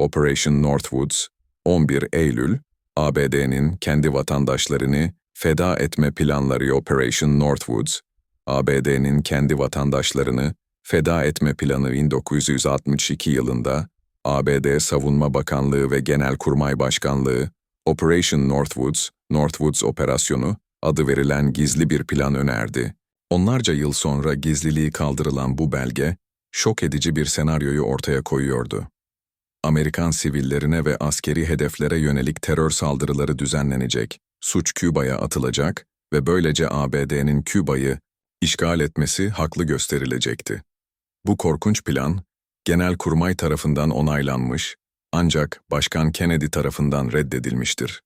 Operation Northwoods, 11 Eylül, ABD'nin kendi vatandaşlarını feda etme planları Operation Northwoods, ABD'nin kendi vatandaşlarını feda etme planı 1962 yılında ABD Savunma Bakanlığı ve Genelkurmay Başkanlığı Operation Northwoods, Northwoods Operasyonu adı verilen gizli bir plan önerdi. Onlarca yıl sonra gizliliği kaldırılan bu belge, şok edici bir senaryoyu ortaya koyuyordu. Amerikan sivillerine ve askeri hedeflere yönelik terör saldırıları düzenlenecek, suç Küba'ya atılacak ve böylece ABD'nin Küba'yı işgal etmesi haklı gösterilecekti. Bu korkunç plan, Genelkurmay tarafından onaylanmış ancak Başkan Kennedy tarafından reddedilmiştir.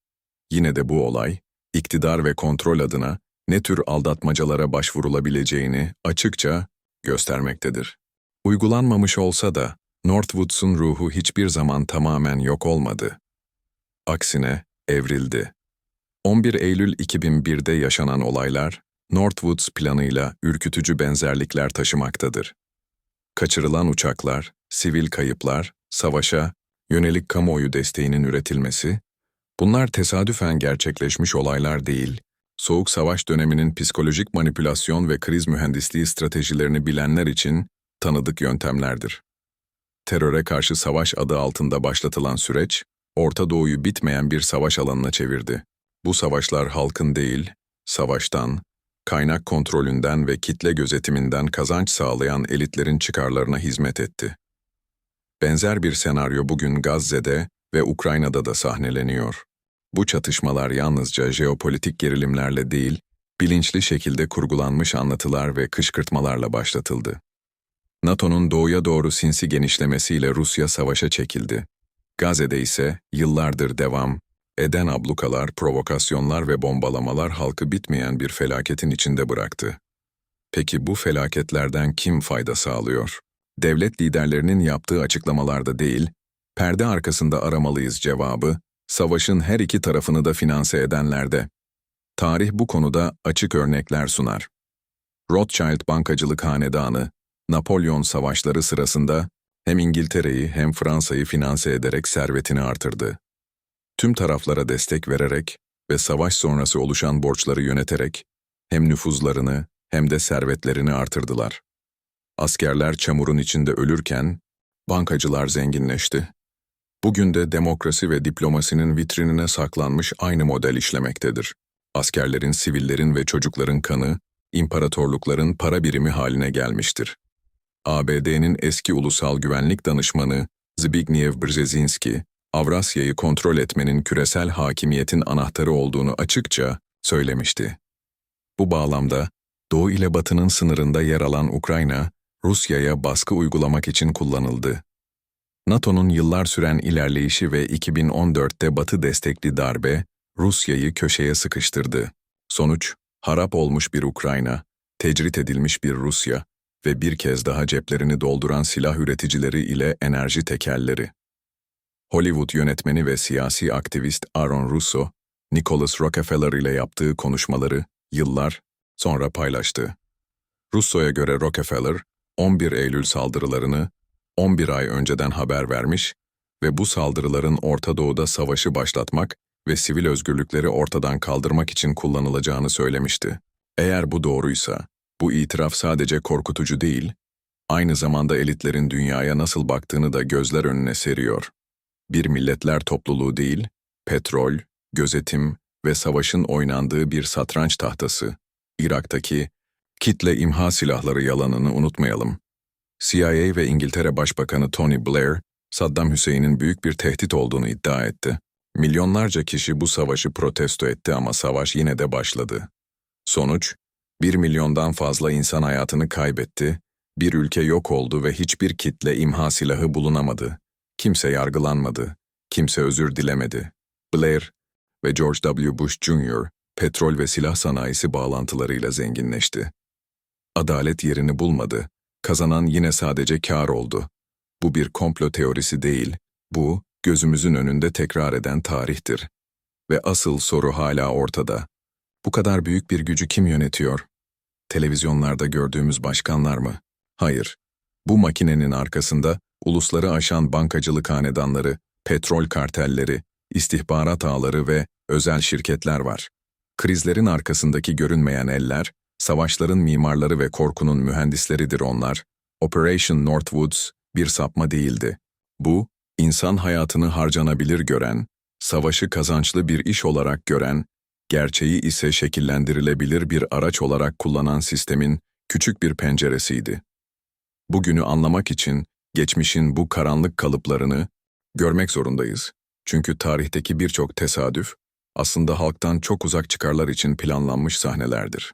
Yine de bu olay, iktidar ve kontrol adına ne tür aldatmacalara başvurulabileceğini açıkça göstermektedir. Uygulanmamış olsa da Northwoods'un ruhu hiçbir zaman tamamen yok olmadı. Aksine evrildi. 11 Eylül 2001'de yaşanan olaylar, Northwoods planıyla ürkütücü benzerlikler taşımaktadır. Kaçırılan uçaklar, sivil kayıplar, savaşa yönelik kamuoyu desteğinin üretilmesi, bunlar tesadüfen gerçekleşmiş olaylar değil, Soğuk Savaş döneminin psikolojik manipülasyon ve kriz mühendisliği stratejilerini bilenler için tanıdık yöntemlerdir. Teröre karşı savaş adı altında başlatılan süreç, Orta Doğu'yu bitmeyen bir savaş alanına çevirdi. Bu savaşlar halkın değil, savaştan, kaynak kontrolünden ve kitle gözetiminden kazanç sağlayan elitlerin çıkarlarına hizmet etti. Benzer bir senaryo bugün Gazze'de ve Ukrayna'da da sahneleniyor. Bu çatışmalar yalnızca jeopolitik gerilimlerle değil, bilinçli şekilde kurgulanmış anlatılar ve kışkırtmalarla başlatıldı. NATO'nun doğuya doğru sinsi genişlemesiyle Rusya savaşa çekildi. Gazze'de ise yıllardır devam eden ablukalar, provokasyonlar ve bombalamalar halkı bitmeyen bir felaketin içinde bıraktı. Peki bu felaketlerden kim fayda sağlıyor? Devlet liderlerinin yaptığı açıklamalarda değil, perde arkasında aramalıyız cevabı, savaşın her iki tarafını da finanse edenlerde. Tarih bu konuda açık örnekler sunar. Rothschild bankacılık hanedanı, Napolyon savaşları sırasında hem İngiltere'yi hem Fransa'yı finanse ederek servetini artırdı. Tüm taraflara destek vererek ve savaş sonrası oluşan borçları yöneterek hem nüfuzlarını hem de servetlerini artırdılar. Askerler çamurun içinde ölürken bankacılar zenginleşti. Bugün de demokrasi ve diplomasinin vitrinine saklanmış aynı model işlemektedir. Askerlerin, sivillerin ve çocukların kanı, imparatorlukların para birimi haline gelmiştir. ABD'nin eski ulusal güvenlik danışmanı Zbigniew Brzezinski, Avrasya'yı kontrol etmenin küresel hakimiyetin anahtarı olduğunu açıkça söylemişti. Bu bağlamda, Doğu ile Batı'nın sınırında yer alan Ukrayna, Rusya'ya baskı uygulamak için kullanıldı. NATO'nun yıllar süren ilerleyişi ve 2014'te Batı destekli darbe, Rusya'yı köşeye sıkıştırdı. Sonuç, harap olmuş bir Ukrayna, tecrit edilmiş bir Rusya ve bir kez daha ceplerini dolduran silah üreticileri ile enerji tekelleri. Hollywood yönetmeni ve siyasi aktivist Aaron Russo, Nicholas Rockefeller ile yaptığı konuşmaları yıllar sonra paylaştı. Russo'ya göre Rockefeller, 11 Eylül saldırılarını 11 ay önceden haber vermiş ve bu saldırıların Orta Doğu'da savaşı başlatmak ve sivil özgürlükleri ortadan kaldırmak için kullanılacağını söylemişti. Eğer bu doğruysa, bu itiraf sadece korkutucu değil, aynı zamanda elitlerin dünyaya nasıl baktığını da gözler önüne seriyor. Bir milletler topluluğu değil, petrol, gözetim ve savaşın oynandığı bir satranç tahtası. Irak'taki kitle imha silahları yalanını unutmayalım. CIA ve İngiltere Başbakanı Tony Blair, Saddam Hüseyin'in büyük bir tehdit olduğunu iddia etti. Milyonlarca kişi bu savaşı protesto etti ama savaş yine de başladı. Sonuç, bir milyondan fazla insan hayatını kaybetti, bir ülke yok oldu ve hiçbir kitle imha silahı bulunamadı. Kimse yargılanmadı, kimse özür dilemedi. Blair ve George W. Bush Jr. petrol ve silah sanayisi bağlantılarıyla zenginleşti. Adalet yerini bulmadı, kazanan yine sadece kar oldu. Bu bir komplo teorisi değil, bu, gözümüzün önünde tekrar eden tarihtir. Ve asıl soru hala ortada. Bu kadar büyük bir gücü kim yönetiyor? Televizyonlarda gördüğümüz başkanlar mı? Hayır. Bu makinenin arkasında ulusları aşan bankacılık hanedanları, petrol kartelleri, istihbarat ağları ve özel şirketler var. Krizlerin arkasındaki görünmeyen eller, savaşların mimarları ve korkunun mühendisleridir onlar. Operation Northwoods bir sapma değildi. Bu, insan hayatını harcanabilir gören, savaşı kazançlı bir iş olarak gören, gerçeği ise şekillendirilebilir bir araç olarak kullanan sistemin küçük bir penceresiydi. Bugünü anlamak için geçmişin bu karanlık kalıplarını görmek zorundayız. Çünkü tarihteki birçok tesadüf aslında halktan çok uzak çıkarlar için planlanmış sahnelerdir.